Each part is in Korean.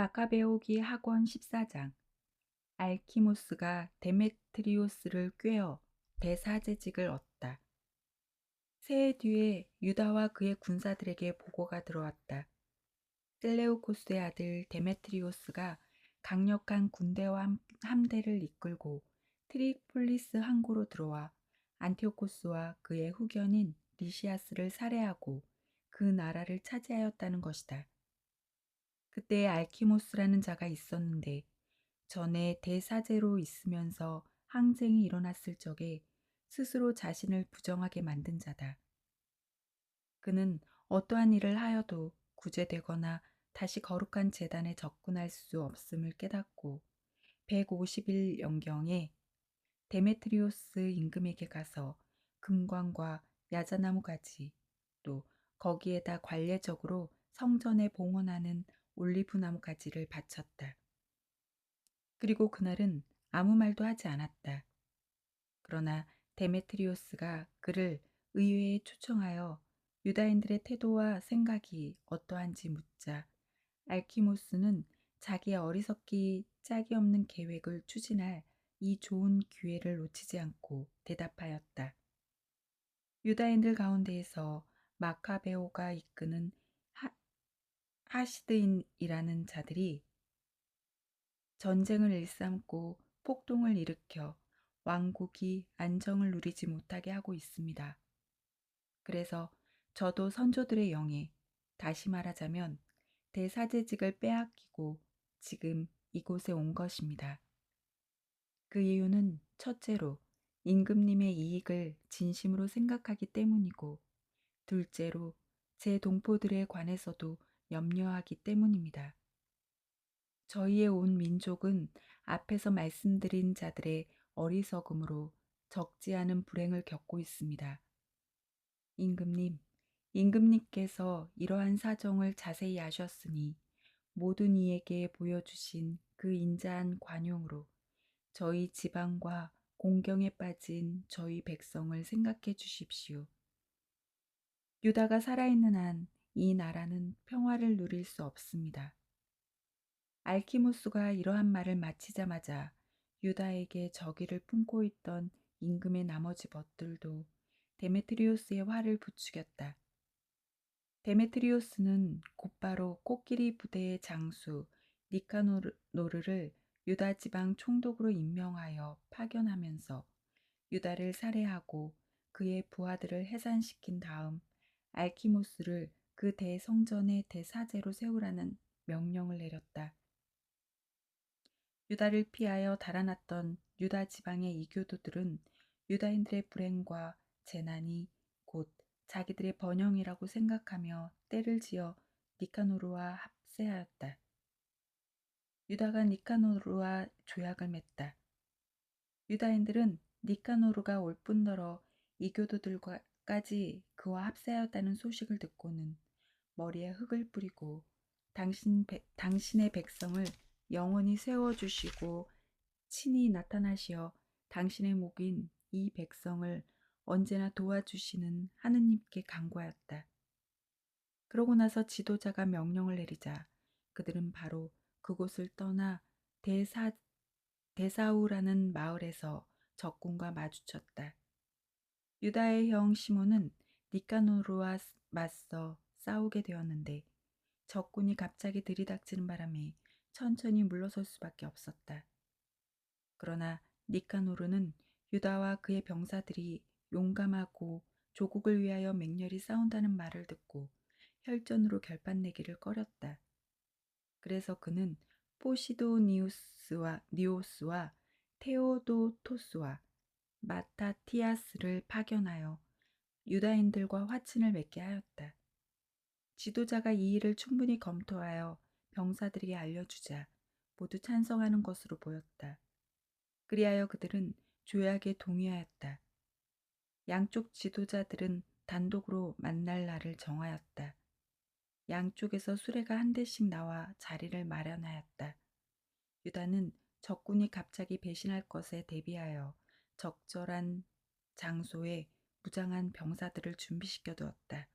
마카베오기 학원 14장 알키모스가 데메트리오스를 꿰어 대사제직을 얻다. 새해 뒤에 유다와 그의 군사들에게 보고가 들어왔다. 셀레우코스의 아들 데메트리오스가 강력한 군대와 함대를 이끌고 트리폴리스 항구로 들어와 안티오코스와 그의 후견인 리시아스를 살해하고 그 나라를 차지하였다는 것이다. 그때 알키모스라는 자가 있었는데 전에 대사제로 있으면서 항쟁이 일어났을 적에 스스로 자신을 부정하게 만든 자다. 그는 어떠한 일을 하여도 구제되거나 다시 거룩한 재단에 접근할 수 없음을 깨닫고 150일 영경에 데메트리오스 임금에게 가서 금광과 야자나무 가지 또 거기에다 관례적으로 성전에 봉헌하는 올리브 나무 가지를 바쳤다. 그리고 그날은 아무 말도 하지 않았다. 그러나 데메트리오스가 그를 의회에 초청하여 유다인들의 태도와 생각이 어떠한지 묻자 알키모스는 자기의 어리석기 짝이 없는 계획을 추진할 이 좋은 기회를 놓치지 않고 대답하였다. 유다인들 가운데에서 마카베오가 이끄는 하시드인이라는 자들이 전쟁을 일삼고 폭동을 일으켜 왕국이 안정을 누리지 못하게 하고 있습니다. 그래서 저도 선조들의 영에 다시 말하자면 대사제직을 빼앗기고 지금 이곳에 온 것입니다. 그 이유는 첫째로 임금님의 이익을 진심으로 생각하기 때문이고 둘째로 제 동포들에 관해서도 염려하기 때문입니다. 저희의 온 민족은 앞에서 말씀드린 자들의 어리석음으로 적지 않은 불행을 겪고 있습니다. 임금님, 임금님께서 이러한 사정을 자세히 아셨으니 모든 이에게 보여주신 그 인자한 관용으로 저희 지방과 공경에 빠진 저희 백성을 생각해 주십시오. 유다가 살아있는 한 이 나라는 평화를 누릴 수 없습니다. 알키모스가 이러한 말을 마치자마자 유다에게 저기를 품고 있던 임금의 나머지 벗들도 데메트리오스의 화를 부추겼다. 데메트리오스는 곧바로 코끼리 부대의 장수 니카노르를 유다 지방 총독으로 임명하여 파견하면서 유다를 살해하고 그의 부하들을 해산시킨 다음 알키모스를 그 대성전의 대사제로 세우라는 명령을 내렸다. 유다를 피하여 달아났던 유다 지방의 이교도들은 유다인들의 불행과 재난이 곧 자기들의 번영이라고 생각하며 때를 지어 니카노르와 합세하였다. 유다가 니카노르와 조약을 맺다. 유다인들은 니카노르가 올 뿐더러 이교도들까지 그와 합세하였다는 소식을 듣고는 머리에 흙을 뿌리고 당신 배, 당신의 백성을 영원히 세워주시고 친히 나타나시어 당신의 목인 이 백성을 언제나 도와주시는 하느님께 간구하였다. 그러고 나서 지도자가 명령을 내리자 그들은 바로 그곳을 떠나 대사, 대사우라는 마을에서 적군과 마주쳤다. 유다의 형 시몬은 니카노르와 맞서 싸우게 되었는데 적군이 갑자기 들이닥치는 바람에 천천히 물러설 수밖에 없었다. 그러나 니카노르는 유다와 그의 병사들이 용감하고 조국을 위하여 맹렬히 싸운다는 말을 듣고 혈전으로 결판내기를 꺼렸다. 그래서 그는 포시도니우스와 니오스와 테오도토스와 마타티아스를 파견하여 유다인들과 화친을 맺게 하였다. 지도자가 이 일을 충분히 검토하여 병사들에게 알려주자 모두 찬성하는 것으로 보였다. 그리하여 그들은 조약에 동의하였다. 양쪽 지도자들은 단독으로 만날 날을 정하였다. 양쪽에서 수레가 한 대씩 나와 자리를 마련하였다. 유다는 적군이 갑자기 배신할 것에 대비하여 적절한 장소에 무장한 병사들을 준비시켜 두었다.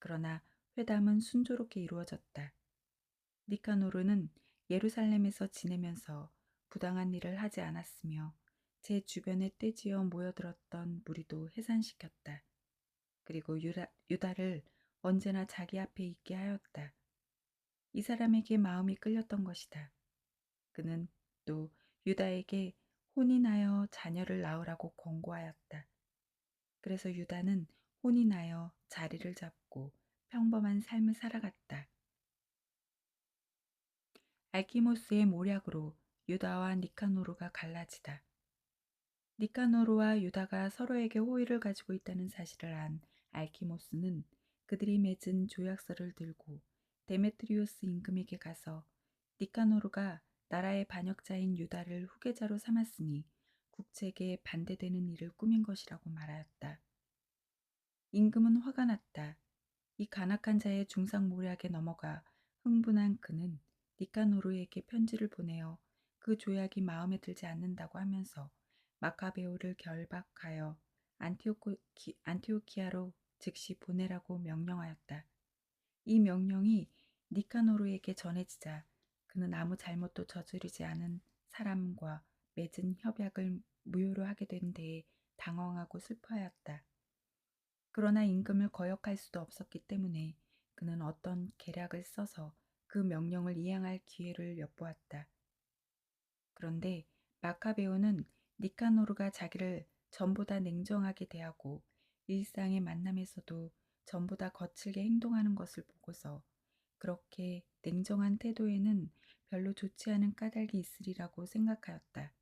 그러나 회담은 순조롭게 이루어졌다. 니카노르는 예루살렘에서 지내면서 부당한 일을 하지 않았으며 제 주변에 떼지어 모여들었던 무리도 해산시켰다. 그리고 유다, 유다를 언제나 자기 앞에 있게 하였다. 이 사람에게 마음이 끌렸던 것이다. 그는 또 유다에게 혼인하여 자녀를 낳으라고 권고하였다. 그래서 유다는 혼인하여 자리를 잡고 평범한 삶을 살아갔다. 알키모스의 모략으로 유다와 니카노르가 갈라지다. 니카노르와 유다가 서로에게 호의를 가지고 있다는 사실을 안 알키모스는 그들이 맺은 조약서를 들고 데메트리오스 임금에게 가서 니카노르가 나라의 반역자인 유다를 후계자로 삼았으니 국책에 반대되는 일을 꾸민 것이라고 말하였다. 임금은 화가 났다. 이 간악한 자의 중상모략에 넘어가 흥분한 그는 니카노르에게 편지를 보내어 그 조약이 마음에 들지 않는다고 하면서 마카베오를 결박하여 안티오키, 안티오키아로 즉시 보내라고 명령하였다. 이 명령이 니카노르에게 전해지자 그는 아무 잘못도 저지르지 않은 사람과 맺은 협약을 무효로 하게 된 데에 당황하고 슬퍼하였다. 그러나 임금을 거역할 수도 없었기 때문에 그는 어떤 계략을 써서 그 명령을 이행할 기회를 엿보았다. 그런데 마카베오는 니카노르가 자기를 전보다 냉정하게 대하고 일상의 만남에서도 전보다 거칠게 행동하는 것을 보고서 그렇게 냉정한 태도에는 별로 좋지 않은 까닭이 있으리라고 생각하였다.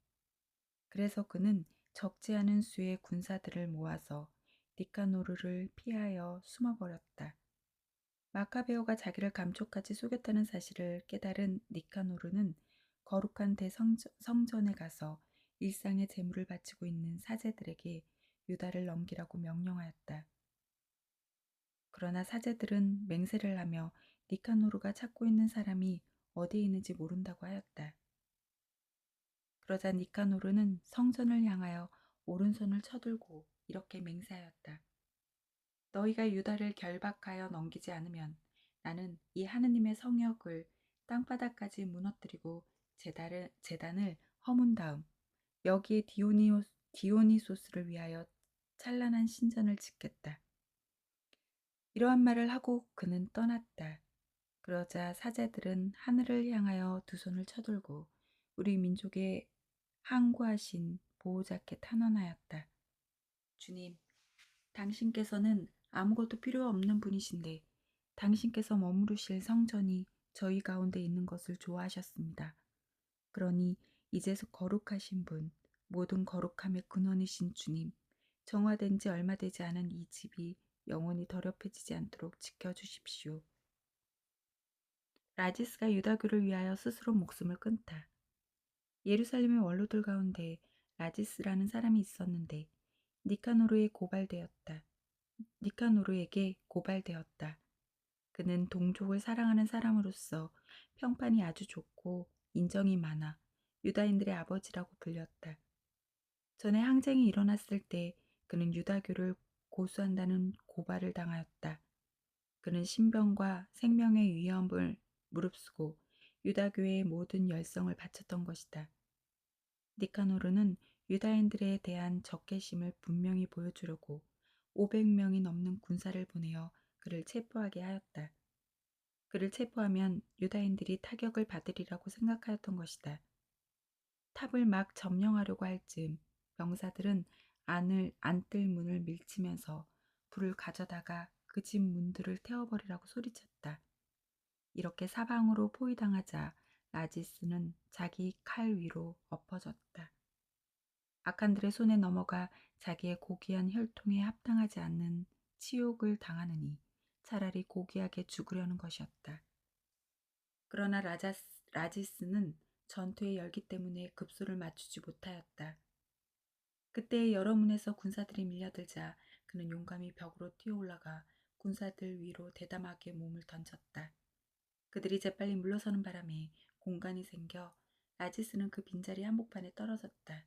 그래서 그는 적지 않은 수의 군사들을 모아서 니카노르를 피하여 숨어버렸다. 마카베오가 자기를 감쪽같이 속였다는 사실을 깨달은 니카노르는 거룩한 대성전에 가서 일상의 재물을 바치고 있는 사제들에게 유다를 넘기라고 명령하였다. 그러나 사제들은 맹세를 하며 니카노르가 찾고 있는 사람이 어디에 있는지 모른다고 하였다. 그러자 니카노르는 성전을 향하여 오른손을 쳐들고 이렇게 맹세하였다. 너희가 유다를 결박하여 넘기지 않으면 나는 이 하느님의 성역을 땅바닥까지 무너뜨리고 재단을, 재단을 허문 다음 여기에 디오니오, 디오니소스를 위하여 찬란한 신전을 짓겠다. 이러한 말을 하고 그는 떠났다. 그러자 사제들은 하늘을 향하여 두 손을 쳐들고 우리 민족의 항구하신 보호자께 탄원하였다. 주님, 당신께서는 아무것도 필요 없는 분이신데 당신께서 머무르실 성전이 저희 가운데 있는 것을 좋아하셨습니다. 그러니 이제서 거룩하신 분, 모든 거룩함의 근원이신 주님, 정화된 지 얼마 되지 않은 이 집이 영원히 더럽혀지지 않도록 지켜주십시오. 라지스가 유다교를 위하여 스스로 목숨을 끊다. 예루살렘의 원로들 가운데 라지스라는 사람이 있었는데 니카노르에 고발되었다. 니카노르에게 고발되었다. 그는 동족을 사랑하는 사람으로서 평판이 아주 좋고 인정이 많아 유다인들의 아버지라고 불렸다. 전에 항쟁이 일어났을 때 그는 유다교를 고수한다는 고발을 당하였다. 그는 신병과 생명의 위험을 무릅쓰고 유다교의 모든 열성을 바쳤던 것이다. 니카노르는 유다인들에 대한 적개심을 분명히 보여주려고 500명이 넘는 군사를 보내어 그를 체포하게 하였다. 그를 체포하면 유다인들이 타격을 받으리라고 생각하였던 것이다. 탑을 막 점령하려고 할 즈음 병사들은 안을 안뜰 문을 밀치면서 불을 가져다가 그 집 문들을 태워버리라고 소리쳤다. 이렇게 사방으로 포위당하자 라지스는 자기 칼 위로 엎어졌다. 악한들의 손에 넘어가 자기의 고귀한 혈통에 합당하지 않는 치욕을 당하느니 차라리 고귀하게 죽으려는 것이었다. 그러나 라자스, 라지스는 전투의 열기 때문에 급소를 맞추지 못하였다. 그때 여러 문에서 군사들이 밀려들자 그는 용감히 벽으로 뛰어올라가 군사들 위로 대담하게 몸을 던졌다. 그들이 재빨리 물러서는 바람에 공간이 생겨 라지스는 그 빈자리 한복판에 떨어졌다.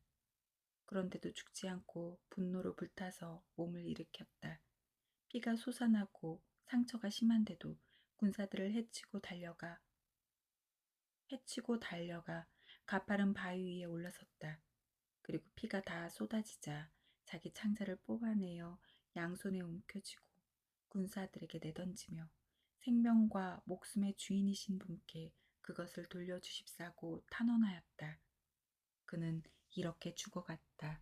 그런데도 죽지 않고 분노로 불타서 몸을 일으켰다. 피가 솟아나고 상처가 심한데도 군사들을 해치고 달려가 해치고 달려가 가파른 바위 위에 올라섰다. 그리고 피가 다 쏟아지자 자기 창자를 뽑아내어 양손에 움켜쥐고 군사들에게 내던지며 생명과 목숨의 주인이신 분께 그것을 돌려주십사고 탄원하였다. 그는 이렇게 죽어갔다.